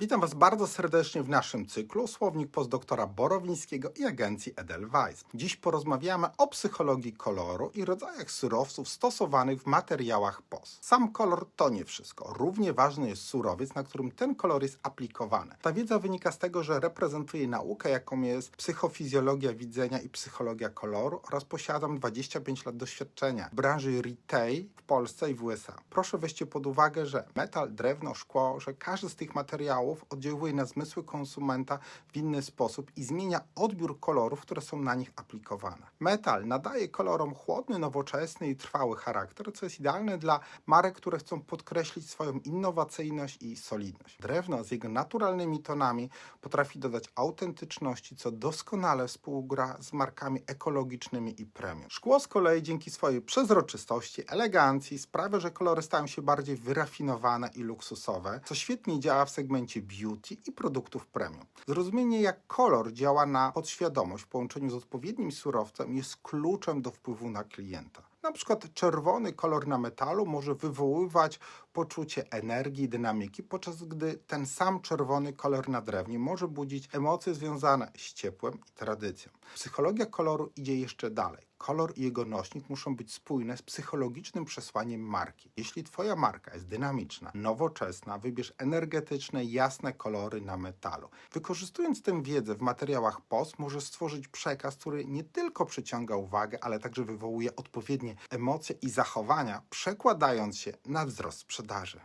Witam Was bardzo serdecznie w naszym cyklu Słownik postdoktora Borowińskiego i agencji Edelweiss. Dziś porozmawiamy o psychologii koloru i rodzajach surowców stosowanych w materiałach POS. Sam kolor to nie wszystko. Równie ważny jest surowiec, na którym ten kolor jest aplikowany. Ta wiedza wynika z tego, że reprezentuję naukę, jaką jest psychofizjologia widzenia i psychologia koloru oraz posiadam 25 lat doświadczenia w branży retail w Polsce i w USA. Proszę weźcie pod uwagę, że metal, drewno, szkło, że każdy z tych materiałów oddziałuje na zmysły konsumenta w inny sposób i zmienia odbiór kolorów, które są na nich aplikowane. Metal nadaje kolorom chłodny, nowoczesny i trwały charakter, co jest idealne dla marek, które chcą podkreślić swoją innowacyjność i solidność. Drewno z jego naturalnymi tonami potrafi dodać autentyczności, co doskonale współgra z markami ekologicznymi i premium. Szkło z kolei dzięki swojej przezroczystości, elegancji sprawia, że kolory stają się bardziej wyrafinowane i luksusowe, co świetnie działa w segmencie beauty i produktów premium. Zrozumienie, jak kolor działa na podświadomość w połączeniu z odpowiednim surowcem jest kluczem do wpływu na klienta. Na przykład czerwony kolor na metalu może wywoływać poczucie energii dynamiki, podczas gdy ten sam czerwony kolor na drewnie może budzić emocje związane z ciepłem i tradycją. Psychologia koloru idzie jeszcze dalej. Kolor i jego nośnik muszą być spójne z psychologicznym przesłaniem marki. Jeśli Twoja marka jest dynamiczna, nowoczesna, wybierz energetyczne, jasne kolory na metalu. Wykorzystując tę wiedzę w materiałach POS, możesz stworzyć przekaz, który nie tylko przyciąga uwagę, ale także wywołuje odpowiednie emocje i zachowania, przekładając się na wzrost sprzedaży.